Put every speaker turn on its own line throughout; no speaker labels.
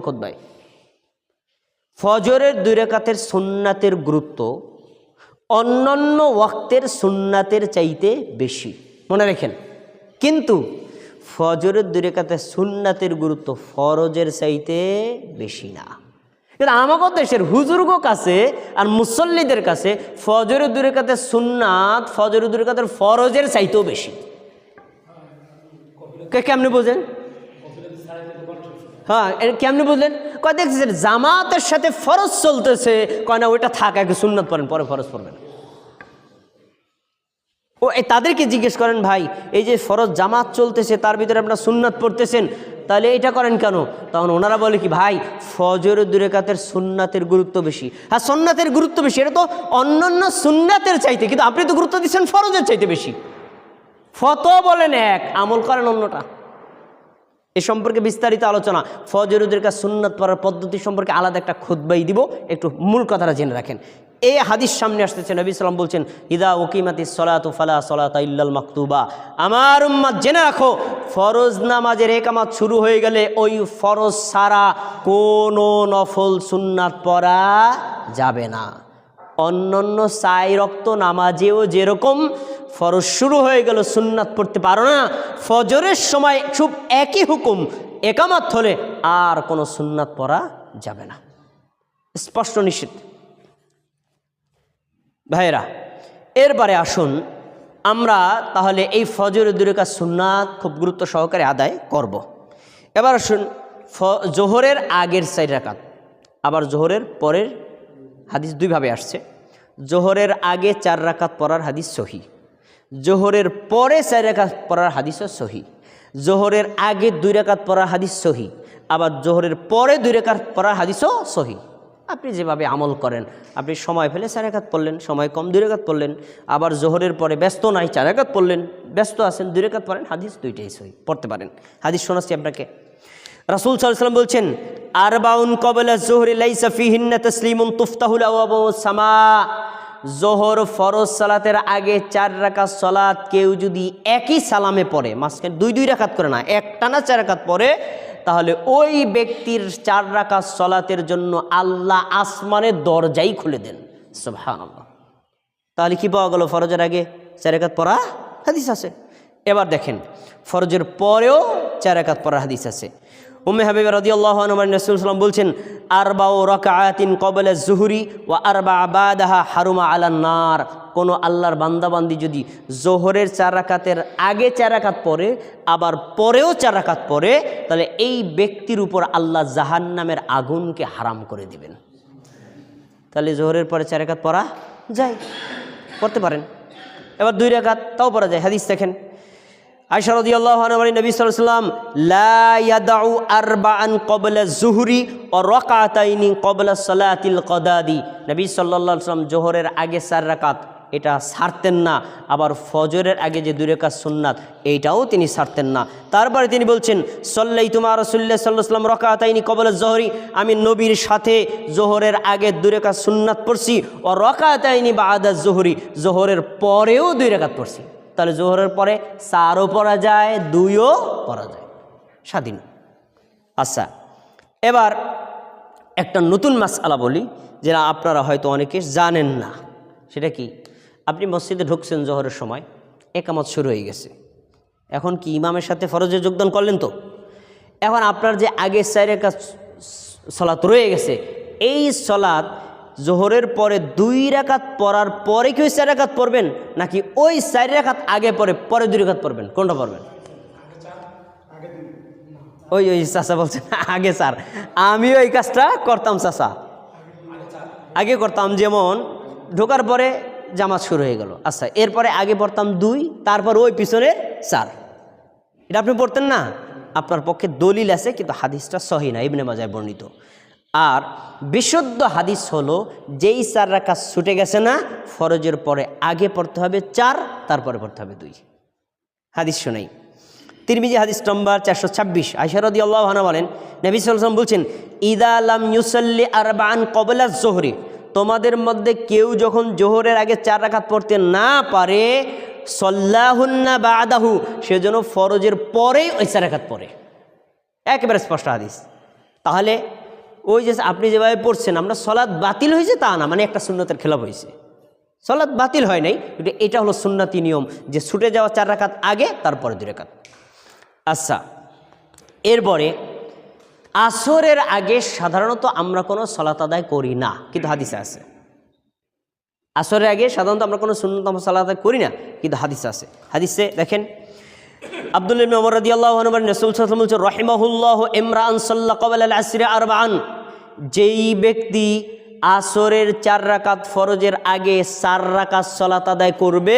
খোদ্ায় ফজরের দুই রেখাতের সুন্নাতের গুরুত্ব অন্যান্য ওয়াক্তের সুন্নাতের চাইতে বেশি। মনে রাখেন। কিন্তু ফজরের দুই রেখাতের সুন্নাতের গুরুত্ব ফরজের চাইতে বেশি না। কিন্তু আমাকে দেশের হুজুর্গ কাছে আর মুসল্লিদের কাছে ফজরের দুই সুন্নাত ফজরের দুই রেখাতের ফরজের চাইতেও বেশি। কে- কেমনে বোঝেন? হ্যাঁ এটা কেমনি বুঝলেন? কয়, দেখছেন, জামাতের সাথে ফরজ চলতেছে। কয়, না, ওইটা থাক, আগে সুন্নত পড়েন, পরে ফরজ পড়বেন। ও তাদেরকে জিজ্ঞেস করেন, ভাই, এই যে ফরজ জামাত চলতেছে, তার ভিতরে আপনার সুন্নাত পড়তেছেন, তাহলে এটা করেন কেন? তখন ওনারা বলে কি, ভাই ফজরের দুরেকাতের সুন্নাতের গুরুত্ব বেশি। হ্যাঁ সুন্নাতের গুরুত্ব বেশি, এটা তো অন্যান্য সুন্নাতের চাইতে, কিন্তু আপনি তো গুরুত্ব দিচ্ছেন ফরজের চাইতে বেশি। ফত বলেন এক, আমল করেন অন্যটা। এ সম্পর্কে বিস্তারিত আলোচনা ফজরুদের কাছে সুন্নত পড়ার পদ্ধতি সম্পর্কে আলাদা একটা খুদ্বাই দিব। একটু মূল কথাটা জেনে রাখেন। এই হাদিস সামনে আসতেছে, নবী সালাম বলছেন, ইদা ওকিমাতি সলাতু ফালা সলাত ইল্লাল মাকতুবা। আমার উম্মাদ জেনে রাখো, ফরজ নামাজের একামাত শুরু হয়ে গেলে ওই ফরজ সারা কোনো নফল সুন্নাত পড়া যাবে না। অন্যান্য সাই রক্ত নামাজেও যেরকম ফরজ শুরু হয়ে গেল, সুন্নাত পড়তে পারো না। ফজরের সময় খুব একই হুকুম, একামাত হলে আর কোনো সুন্নাত পড়া যাবে না। স্পষ্ট নিষেধ ভাইয়েরা এরপরে আসুন, আমরা তাহলে এই ফজর দুরেকা সুন্নাত খুব গুরুত্ব সহকারে আদায় করব। এবার আসুন জোহরের আগের সাইড রাকাত। আবার জোহরের পরের হাদিস দুইভাবে আসছে। জোহরের আগে চার রাকাত পড়ার হাদিস সহি। জোহরের পরে চার রাকাত পড়ার হাদিসও সহি। জোহরের আগে দুই রাকাত পড়ার হাদিস সহি, আবার জোহরের পরে দুই রাকাত পড়ার হাদিসও সহি। আপনি যেভাবে আমল করেন, আপনি সময় ফেলে চার একাত পড়লেন, সময় কম দুই রেখাত পড়লেন, আবার জোহরের পরে ব্যস্ত নাই চার একাত পড়লেন, ব্যস্ত আছেন, দুই রেখাত পড়েন, হাদিস দুইটাই সহি, পড়তে পারেন। হাদিস শোনাচ্ছি আপনাকে। রাসুল সাল্লাম বলছেন আর বাউন কবলা জোহরি লাইসা ফিহিন্না তসলিমুন তুফতাহুল সামা। জোহর ফরজ সালাতের আগে চার রাকাত সলাত, কেউ যদি একই সালামে পড়ে, মাঝখানে দুই দুই রাকাত করে না একটানা চার রাকাত পড়ে, তাহলে ওই ব্যক্তির চার রাকাত সলাতের জন্য আল্লাহ আসমানের দরজাই খুলে দেন। সুবহানাল্লাহ। তাহলে কি পাওয়া গেল ফরজের আগে চার একাত পড়া? হাদিস আছে। এবার দেখেন, ফরজের পরেও চার একাত পড়া হাদিস আছে। উম্মে হাবিব রদি আল্লাহ রসুলাম বলছেন আরবা ও রকায়াতিন কবলে জুহুরি ও আরবা আবাদাহা হারুমা আলান্নার কোনো আল্লাহর বান্দাবান্দি যদি জোহরের চার রাকাতের আগে চার রাকাত পরে আবার পরেও চার রাকাত পরে তাহলে এই ব্যক্তির উপর আল্লাহ জাহান্নামের আগুনকে হারাম করে দিবেন। তাহলে জোহরের পরে চার রেখাত পড়া যায়, পড়তে পারেন। এবার দুই রেখাত তাও পড়া যায়, হাদিস দেখেন। আয়সা রদি আল্লাহ নবী সাল্লাম লা ইয়াদাউ আরবাআন কবলা জুহরি ও রকাতাইনি কবলা সালাতিল কদাদি। নবী সাল্লাম জোহরের আগে চার রাকাত, এটা সারতেন না। আবার ফজরের আগে যে রেখাত সুন্নাত, এইটাও তিনি সারতেন না। তারপরে তিনি বলছেন সল্লাই তোমার রসুল্লাহ সাল্লাহ সাল্লাম রকাতাইনি কবলা জহরি, আমি নবীর সাথে জোহরের আগে রেখাত সুন্নাত পড়ছি, ও রকাতাইনি বা আদা জোহরি, জোহরের পরেও দুই রেখাত পড়ছি। তাহলে জোহরের পরে চারও পড়া যায়, দুইও পড়া যায়। স্বাধীন। আচ্ছা এবার একটা নতুন মাসআলা বলি, যেটা আপনারা হয়তো অনেকে জানেন না। সেটা কি? আপনি মসজিদে ঢুকছেন জোহরের সময়, একামত শুরু হয়ে গেছে। এখন কি ইমামের সাথে ফরজে যোগদান করলেন তো? এখন আপনার যে আগে চাইরে কাজ, সলাৎ রয়ে গেছে, এই সলাৎ জোহরের পরে দুই রাকাত পড়ার পরে কি ওই চার রাকাত পড়বেন? নাকি ওই চার রাকাত আগে পরে পরে দুই রাকাত পড়বেন? কোনটা পড়বেন? ওই ওই চাষা বলছেন আগে স্যার আমিও এই কাজটা করতাম চাষা আগে করতাম, যেমন ঢোকার পরে জামাত শুরু হয়ে গেল। আচ্ছা এরপরে আগে পড়তাম দুই, তারপর ওই পিছনে চার। এটা আপনি পড়তেন না? আপনার পক্ষে দলিল আছে, কিন্তু হাদিসটা সহি না, ইবনে মাজায় বর্ণিত। আর বিশুদ্ধ হাদিস হলো, যেই চার রাখা ছুটে গেছে না, ফরজের পরে আগে পড়তে হবে চার, তারপরে পড়তে হবে দুই। হাদিস শোনাই। তিরমিজি হাদিস নম্বর চারশো ছাব্বিশ। আইসারদি আল্লাহ বলেন, নবী সাল্লাম বলছেন, ইদা আলাম ইউসল্লি আরবান কবলা জোহরি। তোমাদের মধ্যে কেউ যখন জোহরের আগে চার রাকাত পড়তে না পারে, সল্লাহুন্না বা আদাহু সেজন্য ফরজের পরেই ওই চার রাকাত পড়ে। একেবারে স্পষ্ট হাদিস। তাহলে ওই যে আপনি যেভাবে পড়ছেন, আমরা সলাদ বাতিল হয়েছে তা না মানে একটা সুন্নতের খেলাপ হয়েছে। সলাদ বাতিল হয় নাই এটা হলো সুন্নাতি নিয়ম, যে ছুটে যাওয়া চার রাকাত আগে, তারপরে দু রাকাত। আচ্ছা এরপরে আসরের আগে সাধারণত আমরা কোনো সলাত আদায় করি না, কিন্তু হাদিসে আছে। আসরের আগে সাধারণত আমরা কোনো সুন্নতম সালাত আদায় করি না, কিন্তু হাদিসে আছে। হাদিসে দেখেন আব্দুল ইবনে ওমর ইমরান সাল্লা ক্বাবলা আল যেই ব্যক্তি আসরের চার রাকাত ফরজের আগে চার রাকাত সালাত আদায় করবে,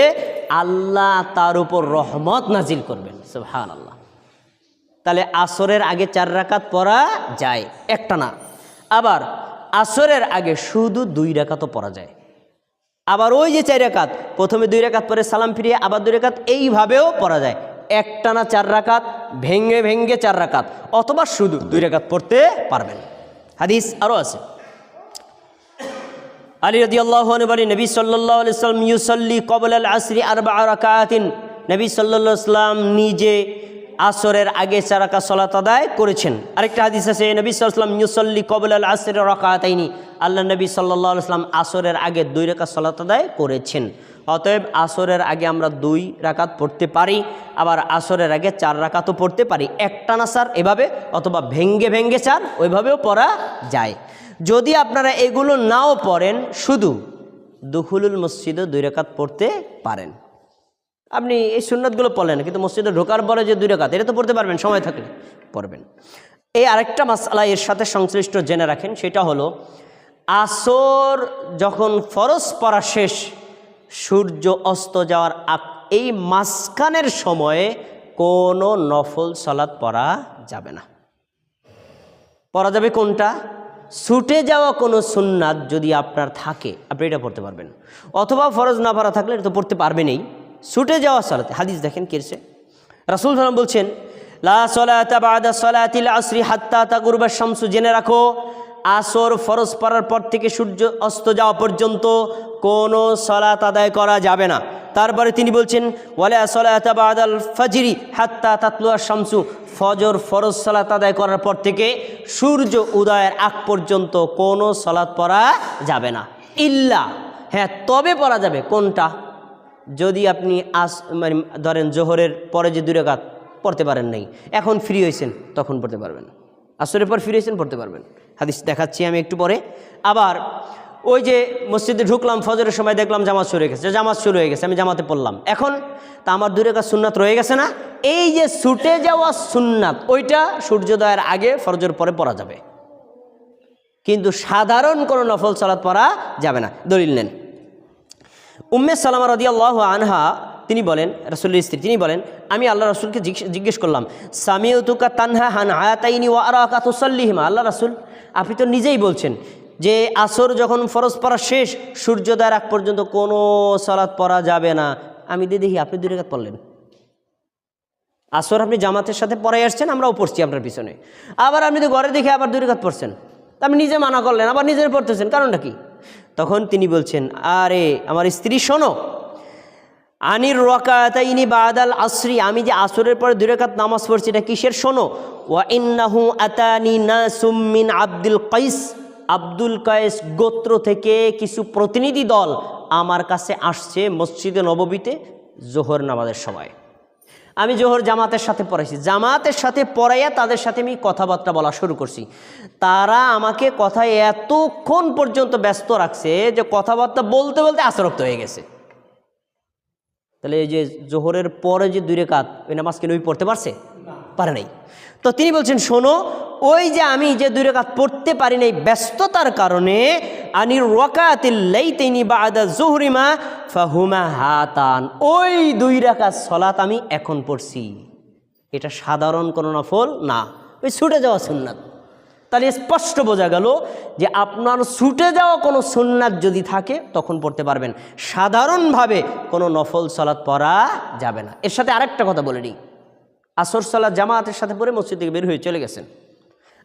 আল্লাহ তার উপর রহমত নাজিল করবেন। সুবহানাল্লাহ। তাহলে আসরের আগে চার রাকাত পড়া যায়, একটা না। আবার আসরের আগে শুধু দুই রাকাতও পড়া যায়। আবার ওই যে চার রাকাত, প্রথমে দুই রাকাত পরে সালাম ফিরিয়ে আবার দুই রাকাত এইভাবেও পড়া যায়। একটানা চার রাকাত ভেঙ্গে ভেঙ্গে চার রাকাত, অথবা শুধু দুই রাকাত পড়তে পারবেন। হাদিস আরও আছে। আলী রদি আল্লাহ বলি নবী সাল্লাহ সাল্লাম ইউসল্লি কবল আল আসরি আরবা রাকাতিন। নবী সাল্লাহ সাল্লাম নিজে আসরের আগে চারাকা সলাত আদায় করেছেন। আরেকটা হাদিস আছে, নবী সাল্লাম ইউসল্লি কবল আল আসরি রাকাতাইনি। আল্লাহ নবী সাল্লাহ সাল্লাম আসরের আগে দুই রেখা সলাত আদায় করেছেন। অতএব আসরের আগে আমরা দুই রাকাত পড়তে পারি, আবার আসরের আগে চার রাকাতও পড়তে পারি। একটানা স্যার, এভাবে, অথবা ভেঙ্গে ভেঙ্গে চার ওইভাবেও পড়া যায়। যদি আপনারা এগুলো নাও পড়েন, শুধু দুখুলুল মসজিদে দুই রেখাত পড়তে পারেন। আপনি এই সুন্নতগুলো পড়লেন, কিন্তু মসজিদে ঢোকার পরে যে দুই রেখাত এটা তো পড়তে পারবেন, সময় থাকলে পড়বেন। এই আরেকটা মাসালা এর সাথে সংশ্লিষ্ট জেনে রাখেন, সেটা হলো, আসর যখন ফরজ পড়া শেষ সূর্য অস্ত যাওয়ার আগ, এই মাঝখানের সময়ে কোনো নফল সলাৎ পড়া যাবে না। পড়া যাবে কোনটা? ছুটে যাওয়া কোনো সুন্নাত যদি আপনার থাকে, আপনি এটা পড়তে পারবেন। অথবা ফরজ না পড়া থাকলে এটা তো পড়তে পারবেনই। ছুটে যাওয়া সালাতে, হাদিস দেখেন কেরছে রাসুল সালাম বলছেন, লা সলাতা বাদা সলাতিল আসরি হাত্তা তাগুরবা শামসু জেনে রাখো আসর ফরজ পড়ার পর থেকে সূর্য অস্ত যাওয়া পর্যন্ত কোনো সলাত আদায় করা যাবে না। তারপরে তিনি বলছেন, ওয়ালা সলাতা বাদাল ফাজরি হাত্তা তাতলুয়া শামসু। ফজর ফরজ সালাত আদায় করার পর থেকে সূর্য উদয়ের আগ পর্যন্ত কোনো সলাৎ পড়া যাবে না। ইল্লা হ্যাঁ তবে পড়া যাবে। কোনটা? যদি আপনি আস মানে ধরেন জোহরের পরে যে দুই রেখাত পড়তে পারেন নাই, এখন ফ্রি হয়েছেন তখন পড়তে পারবেন। আসরের পর ফিরে হয়েছেন পড়তে পারবেন। হাদিস দেখাচ্ছি আমি একটু পরে। আবার ওই যে মসজিদে ঢুকলাম, ফজরের সময় দেখলাম জামাত শুরু হয়ে গেছে। জামাত শুরু হয়ে গেছে, আমি জামাতে পড়লাম। এখন তা আমার দূরে কাজ সুন্নাত রয়ে গেছে না? এই যে ছুটে যাওয়া সুন্নাত, ওইটা সূর্যোদয়ের আগে ফরজের পরে পড়া যাবে। কিন্তু সাধারণ কোনো নফল সালাত পড়া যাবে না। দলিল নেন। উম্মে সালামা রদি আনহা তিনি বলেন রসুল্লের স্ত্রী, তিনি বলেন, আমি আল্লাহ রসুলকে জিজ্ঞেস- করলাম, সামিউতুকা তানহা হান আয়াতাইনি ও আর কাতুসাল্লিহিমা আল্লাহ রসুল, আপনি তো নিজেই বলছেন যে আসর যখন ফরজ পড়া শেষ, সূর্যোদয়ের আগ পর্যন্ত কোনো সালাত পড়া যাবে না। আমি দিয়ে দেখি, আপনি দুই রেখাত পড়লেন। আসর আপনি জামাতের সাথে পড়াই আসছেন, আমরাও পড়ছি আপনার পিছনে। আবার আপনি তো ঘরে দেখে আবার দুই রেখাত পড়ছেন। আপনি নিজে মানা করলেন, আবার নিজের পড়তেছেন, কারণটা কি? তখন তিনি বলছেন, আরে, আমার স্ত্রী, শোনো আনির রকাতাইনি বাদাল আসরি, আমি যে আসরের পরে দুই রেখাত নামাজ পড়ছি, এটা কিসের? শোনো। ওয়া ইন্নাহু আতানি নাসুম মিন আব্দুল কাইস। আব্দুল কায়েস গোত্র থেকে কিছু প্রতিনিধি দল আমার কাছে আসছে মসজিদে নববীতে জোহর নামাজের সময়। আমি জোহর জামাতের সাথে পড়াইছি। জামাতের সাথে পড়াইয়া তাদের সাথে আমি কথাবার্তা বলা শুরু করছি। তারা আমাকে কথায় এতক্ষণ পর্যন্ত ব্যস্ত রাখছে যে কথাবার্তা বলতে বলতে আসরক্ত হয়ে গেছে। তাহলে এই যে জোহরের পরে যে দুই রেখাত ওই নামাজ কি নবী পড়তে পারছে? পারে নাই। তো তিনি বলছেন, শোনো, ওই যে আমি যে দুই রেখাত পড়তে পারি নাই ব্যস্ততার কারণে, আনির রকাতিল্লাই তিনি বাদা জোহরিমা ফাহুমা হাতান। ওই দুই রেখাত সলাত আমি এখন পড়ছি। এটা সাধারণ কোনো নফল না। ওই ছুটে যাওয়া সুন্নাত। তাহলে স্পষ্ট বোঝা গেল যে আপনার ছুটে যাওয়া কোনো সুন্নাত যদি থাকে, তখন পড়তে পারবেন। সাধারণভাবে কোনো নফল সলাদ পড়া যাবে না। এর সাথে আরেকটা কথা বলে নিই। আসর সলাদ জামাতের সাথে পরে মসজিদ থেকে বের হয়ে চলে গেছেন।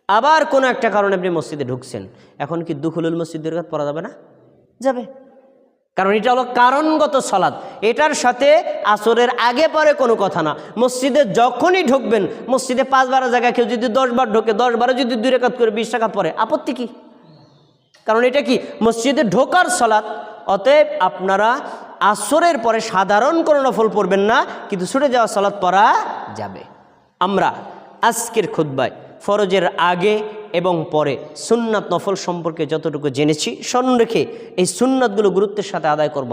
আবার কোনো একটা কারণে আপনি মসজিদে ঢুকছেন। এখন কি দুখুলুল মসজিদের দীর্ঘাত পড়া যাবে না? যাবে। কারণ এটা হলো কারণগত সলাদ এটার সাথে আসরের আগে পরে কোনো কথা না। মসজিদে যখনই ঢুকবেন, মসজিদে পাঁচ বারো জায়গায় কেউ যদি দশ বার ঢোকে দশ বারো যদি দুই রেখাত করে, বিশ টাকা পরে, আপত্তি কি? কারণ এটা কি? মসজিদে ঢোকার সলাৎ অতএব আপনারা আসরের পরে সাধারণ কোনো নফল পড়বেন না, কিন্তু ছুটে যাওয়া সলাৎ পড়া যাবে। আমরা আজকের খুদ্বায় ফরজের আগে এবং পরে সুন্নাত নফল সম্পর্কে যতটুকু জেনেছি, স্মরণ রেখে এই সুন্নাতগুলো গুরুত্বের সাথে আদায় করব